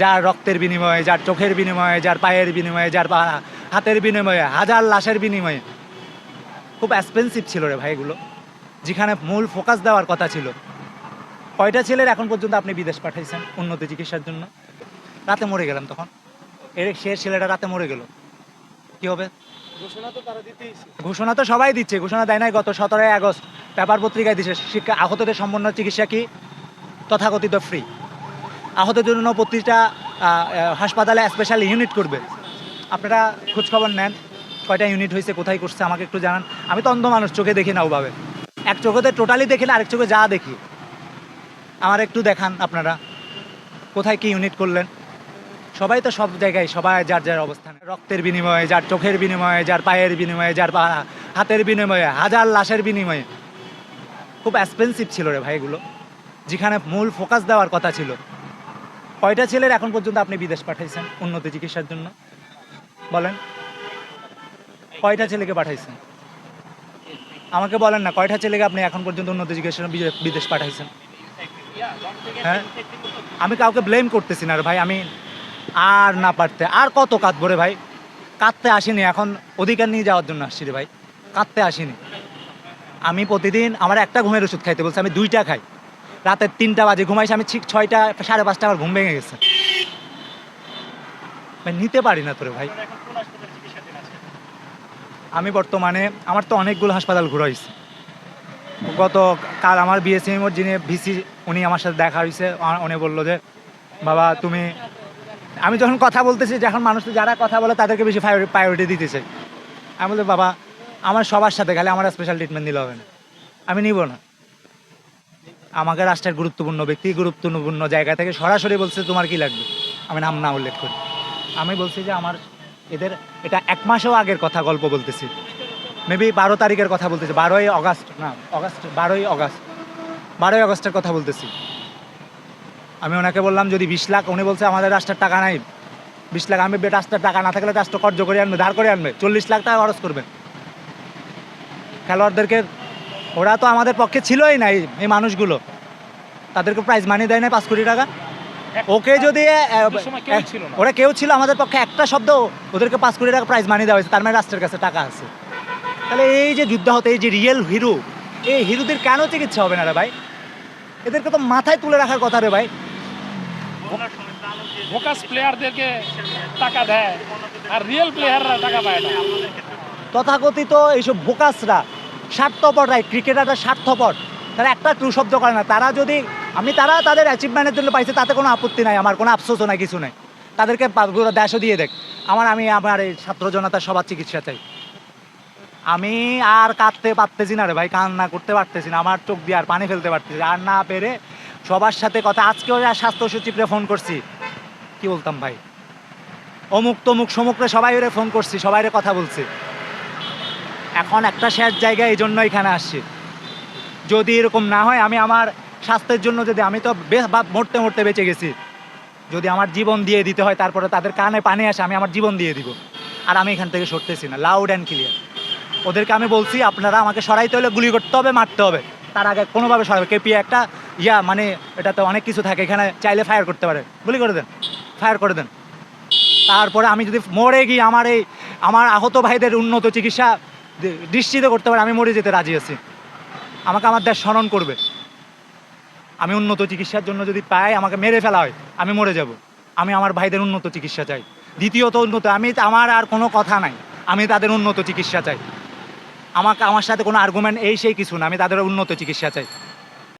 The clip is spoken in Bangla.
যার রক্তের বিনিময়ে যার চোখের বিনিময়ে যার পায়ের বিনিময়ে যার হাতের বিনিময়ে হাজার লাশের বিনিময়ে। খুব এক্সপেন্সিভ ছিল রে ভাই এগুলো। যেখানে মূল ফোকাস দেওয়ার কথা ছিল। কয়টা ছেলের এখন পর্যন্ত আপনি বিদেশ পাঠাইছেন উন্নত চিকিৎসার জন্য? রাতে মরে গেলাম তখন। এর সে ছেলেটা রাতে মরে গেল। কি হবে? ঘোষণা তো ঘোষণা তো সবাই দিচ্ছে ঘোষণা দেয় নাই গত সতেরোই আগস্ট। পেপার পত্রিকায় দিচ্ছে শিক্ষা আহতদের সম্পূর্ণ চিকিৎসা কি? তথাকথিত ফ্রি আহতের জন্য প্রতিটা হাসপাতালে স্পেশাল ইউনিট করবে। আপনারা খোঁজখবর নেন, কয়টা ইউনিট হয়েছে, কোথায় করছে, আমাকে একটু জানান। আমি তো অন্ধ মানুষ, চোখে দেখি না ওভাবে। এক চোখেতে টোটালি দেখি না, আরেক চোখে যা দেখি। আমার একটু দেখান আপনারা, কোথায় কি ইউনিট করলেন? সবাই তো সব জায়গায়, সবাই যার যার অবস্থান। রক্তের বিনিময়ে, যার চোখের বিনিময়ে, যার পায়ের বিনিময়ে, যার হাতের বিনিময়ে, হাজার লাশের বিনিময়ে। খুব এক্সপেন্সিভ ছিল রে ভাই এগুলো। যেখানে মূল ফোকাস দেওয়ার কথা ছিল। কয়টা ছেলের এখন পর্যন্ত আপনি বিদেশ পাঠাইছেন উন্নত চিকিৎসার জন্য? বলেন। কয়টা ছেলেকে পাঠাইছেন? আমাকে বলেন না, কয়টা ছেলেকে আপনি এখন পর্যন্ত উন্নত চিকিৎসার বিদেশ পাঠাইছেন? হ্যাঁ? আমি কাউকে ব্লেম করতেছি না ভাই, আমি আর না পারতে, আর কত কাঁদবো রে ভাই? কাঁদতে আসিনি এখন, অধিকার নিয়ে যাওয়ার জন্য আসছি রে ভাই। কাঁদতে আসিনি। আমি প্রতিদিন, আমার একটা ঘুমের ওষুধ খাইতে বলছে, আমি দুইটা খাই। রাতের তিনটা বাজে, ঘুমাইছি আমি ঠিক ছয়টা, সাড়ে পাঁচটা আমার ঘুম ভেঙে গেছে। নিতে পারি না তোরে ভাই। আমি বর্তমানে, আমার তো অনেকগুলো হাসপাতাল ঘুরাইছি। গত কাল আমার বিএসএম যিনি ভিসি উনি আমার সাথে দেখা হয়েছে উনি বলল যে, বাবা, তুমি আমি যখন কথা বলতেছি, যখন মানুষ যারা কথা বলে, তাদেরকে বেশি প্রায়োরিটি দিতেছে আমি বলতে বাবা, আমার সবার সাথে গেলে আমার স্পেশাল ট্রিটমেন্ট দিলে হবে না। আমি নিব না। আমাকে রাষ্ট্রের গুরুত্বপূর্ণ ব্যক্তি, গুরুত্বপূর্ণ জায়গা থেকে সরাসরি বলছে, তোমার কি লাগবে? আমি নাম না উল্লেখ করি। আমি বলছি যে আমার এদের, এটা এক মাসেও আগের কথা গল্প বলতেছি। মেবি বারো তারিখের কথা বলতেছি। বারোই অগাস্ট, না, অগাস্ট, বারোই অগাস্ট। বারোই আগস্টের কথা বলতেছি। আমি ওনাকে বললাম, যদি বিশ লাখ, উনি বলছে, আমাদের রাষ্ট্রের টাকা নাই। বিশ লাখ, আমি রাষ্ট্রের টাকা না থাকলে রাষ্ট্র কর্য করে আনবে, ধার করে আনবে। চল্লিশ লাখ টাকা খরচ করবে। খেলোয়াড়দেরকে ওরা তো আমাদের পক্ষে ছিলই না এই- মানুষগুলো। তাদেরকে প্রাইজ মানি দেয় না পাঁচ কোটি টাকা। ওকে যদি। ওরা কেউ ছিল আমাদের পক্ষে একটা শব্দ ওদেরকে পাঁচ কোটি টাকা প্রাইজ মানি দেওয়া হয়েছে তার মানে রাষ্ট্রের কাছে টাকা আছে। তাহলে এই যে যুদ্ধ হতে এই যে রিয়েল হিরো এই হিরোদের কেন চিকিৎসা হবে না রে ভাই? এদেরকে তো মাথায় তুলে রাখার কথা রে ভাই। ভোকাস প্লেয়ারদেরকে টাকা দেয় আর রিয়েল প্লেয়াররা টাকা পায় না। তথাকথিত এইসব ভোকাসরা স্বার্থপররাই ক্রিকেটাররা স্বার্থপর। তারা একটা ট্রু শব্দ করে না। তারা যদি, আমি, তারা তাদের অ্যাচিভমেন্টের জন্য পাইছে, তাতে কোনো আপত্তি নাই আমার, কোনো আফসোসও নাই, কিছু নাই। তাদেরকে পুরো দেশও দিয়ে দেখ। আমার, আমি, আমার এই ছাত্র জনতার সবার চিকিৎসা চাই। আমি আর কাঁদতে পারতেছি না রে ভাই, কান্না করতে পারতেছি না। আমার চোখ দিয়ে আর পানি ফেলতে পারতেছি আর না পেরে সবার সাথে কথা আজকেও স্বাস্থ্য সচিবরে ফোন করছি। কি বলতাম ভাই? অমুক তমুক সমুকরে সবাই ফোন করছি সবাইরে কথা বলছি। এখন একটা শেষ জায়গায় এই জন্য এখানে আসছি। যদি এরকম না হয়, আমি আমার স্বাস্থ্যের জন্য যদি আমি তো বেশ বা মরতে মরতে বেঁচে গেছি, যদি আমার জীবন দিয়ে দিতে হয়, তারপরে তাদের কানে পানি আসে, আমি আমার জীবন দিয়ে দিব। আর আমি এখান থেকে সরতেছি না লাউড অ্যান্ড ক্লিয়ার ওদেরকে আমি বলছি, আপনারা আমাকে সরাইতে হলে গুলি করতে হবে, মারতে হবে। তার আগে কোনোভাবে সরাবে। কেপি একটা ইয়া মানে এটা তো অনেক কিছু থাকে, এখানে চাইলে ফায়ার করতে পারে। গুলি করে দেন ফায়ার করে দেন। তারপরে আমি যদি মরে গিয়ে আমার এই, আমার আহত ভাইদের উন্নত চিকিৎসা নিশ্চিত করতে পারে আমি মরে যেতে রাজি আছি। আমাকে আমার দেশ স্মরণ করবে। আমি উন্নত চিকিৎসার জন্য যদি পাই, আমাকে মেরে ফেলা হয়, আমি মরে যাব। আমি আমার ভাইদের উন্নত চিকিৎসা চাই। দ্বিতীয়ত উন্নত, আমি আমার আর কোনো কথা নাই। আমি তাদের উন্নত চিকিৎসা চাই। আমাকে আমার সাথে কোনো আর্গুমেন্ট এই সেই কিছু না। আমি তাদের উন্নত চিকিৎসা চাই।